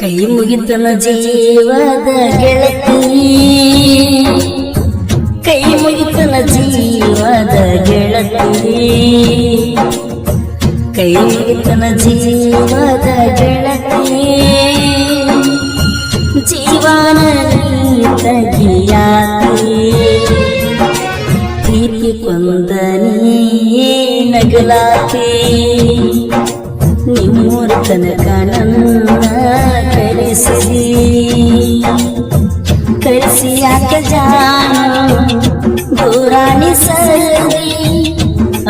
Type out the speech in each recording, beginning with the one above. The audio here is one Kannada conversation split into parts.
ಕೈ ಮುಗಿತನ ಜೀವದ ಗೆಳತಿ. ಕೈ ಮುಗಿತನ ಜೀವದ ಗೆಳತಿ. ಕೈ ಮುಗಿತನ ಜೀವದ ಗೆಳತಿ. ಪ್ರೀತಿ ಕೊಂದನೇ ನಗಲಾತಿ ನಿಮ್ಮೂರ ತನಕ ನನ್ನ ಕರೆಸಿದಿ ಕರೆಸಿ ಯಾಕೆ ಜಾನು ಸರದಿ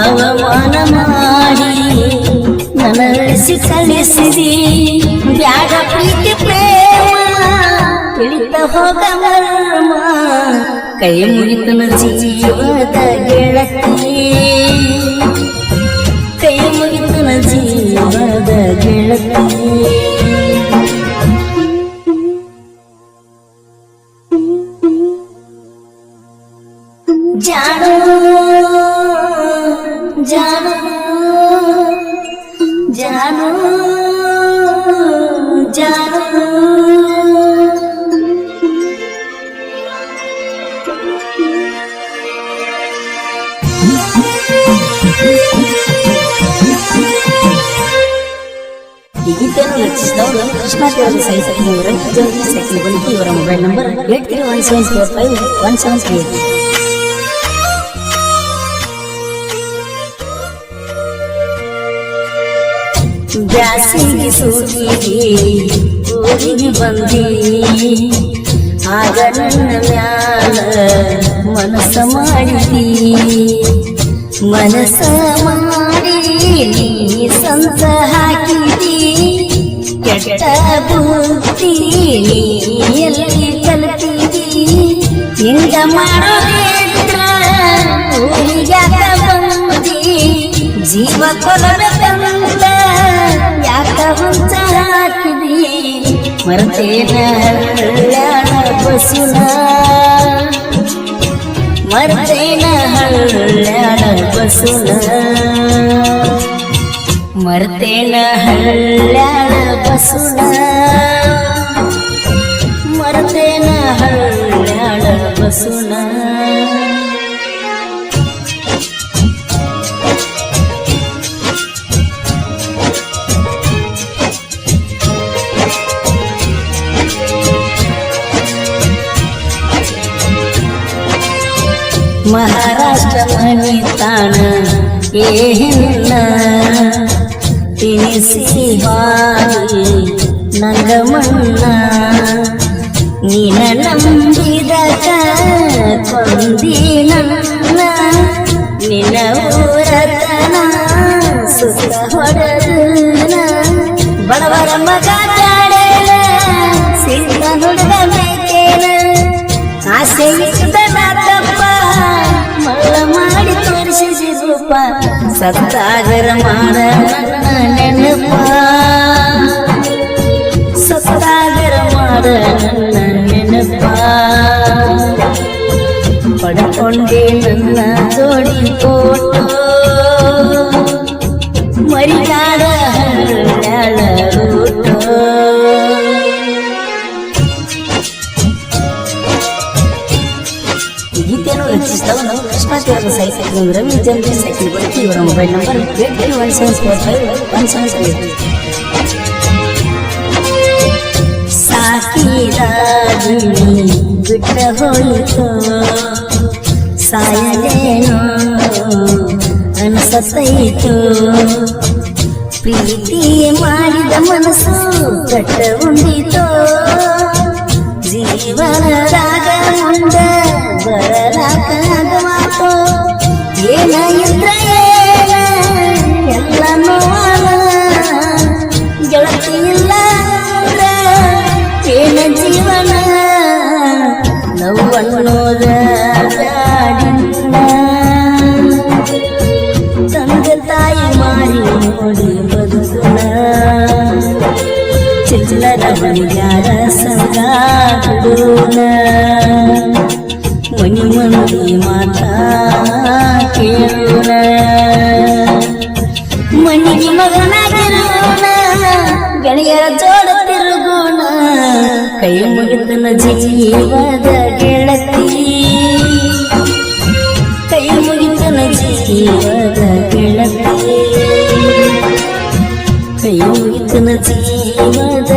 ಅವಮಾನ ಮಾಡಿ ನನ್ನ ಅಳಿಸಿ ಕಳಿಸಿದಿ ಬ್ಯಾಡ ಪ್ರೀತಿ ತಿಳಿತ ಹೋಗ ಮರ್ಮ ಕೈ ಮುಗಿತನ ಜೀವದ ಗೆಳತಿ. ಕೈ ಮುಗಿತನ ಜೀವದ ಗೆಳತಿ. ಜಾನು ಜಾನು ಜಾನು ಜಾನು. ಈ ಗೀತೆಯನ್ನು ರಚಿಸಿದವರು ಕೃಷ್ಣ ತೀರದ ಸಾಹಿತ್ಯ ಜೋಗಿ ಸೈಕಲ್ ಬಳಿಕೆ ಇವರ mobile number eight three one seven four ಬಂದಿ ಆಗ ನನ್ನ ಮ್ಯಾಲ ಮನಸ್ಸ ಮಾಡಿದಿ ಮನಸ್ಸ ಮಾಡಿ ನೀ ಸಂತ ಹಾಕಿದಿ ಕೆಟ್ಟ ಬುದ್ಧಿ ನೀ ಎಲ್ಲಿ ಕಲ್ತಿದಿ ಹಿಂಗ ಊರಿಗ್ಯಾಕ ಬಂದಿ? ಜೀವ ಕೊಲಬೇಕಂತ ಯಾಕ ಹುಂಚ ಹಾಕಿದಿ? ಮರ್ತೇನ ಬಸುನ. ಮರ್ತೇನ ಹಳ್ಳ್ಯಾಳ ಬಸುನ. ಮರ್ತೇನ ಹಳ್ಳ್ಯಾಳ ಬಸುನ. ಮರ್ತೇನ ಹಳ್ಳ್ಯಾಳ ಬಸುನ. ಮಹಾರಾಷ್ಟ್ರ ಮನಿ ತಾಣ ಏನ ತಿನಿಸಿ ಬಾಯಿ ನಂಗ ಮಣ್ಣ ನಿನ ನಂಬಿದಕ ಕೊಂದಿ ನನ್ನ ನಿನ ಊರತನ ಸುಖ ಹೊಡೆದನ. ಬಡವರ ಮಗ ಸತ್ತಾಗರ ಮಾಡ ಗೀತೆಯನ್ನು ರಚಿಸಿದವನು ಕೃಷ್ಣ ತೀರದ ಸಾಹಿತ್ಯ ರವಿ ಚಂದ್ರ ಸೈಕಲ್ ಬಳಕೆ ಇವರ mobile number eight three one seven four five one seven three ಸಾಕಿದಾಗಿನಿ ಬಿಟ್ಟ ಹೋಯಿತು ಸಾಯಲೇನೋ ಅನಸತೈತು ಪ್ರೀತಿ ಮಾಡಿದ ಮನಸ್ಸು ಕಟ್ಟ ಉಂಡಿತು ಜೀವನದಾಗ ಮುಂದ ಬರಲಾಕಾಗ ಮಾತು ಏನ ಇದ್ರ ಏನ? ಎಲ್ಲ ನೋವಾನ ಗೆಳತಿ ಇಲ್ಲ ಏನ ಜೀವನ? ನೋವನ್ನೋದ ಬ್ಯಾಡಿಲ್ಲ. ತಂದೆ ತಾಯಿ ಮಾರಿ ನೋಡಿ ಬದುಕುನ. ಚಿಲ್ ಚಿಲ್ಲರ ಸಂಗ ಬಿಡೋಣ ಮನಿ ಮಂದಿ ಮಾತಾ ಕೇಳೋಣ ಮನಿಗೆ ಮಗನಾಗಿರೋಣ ಗೆಳೆಯರ ಜೋಡ ತಿರುಗೋಣ ಕೈ ಮುಗಿತನ ಜೀವದ ಗೆಳತಿ ಕೈ ಮುಗಿತನ ಜೀವದ ಗೆಳತಿ ಕೈ ಮುಗಿತನ ಜೀವದ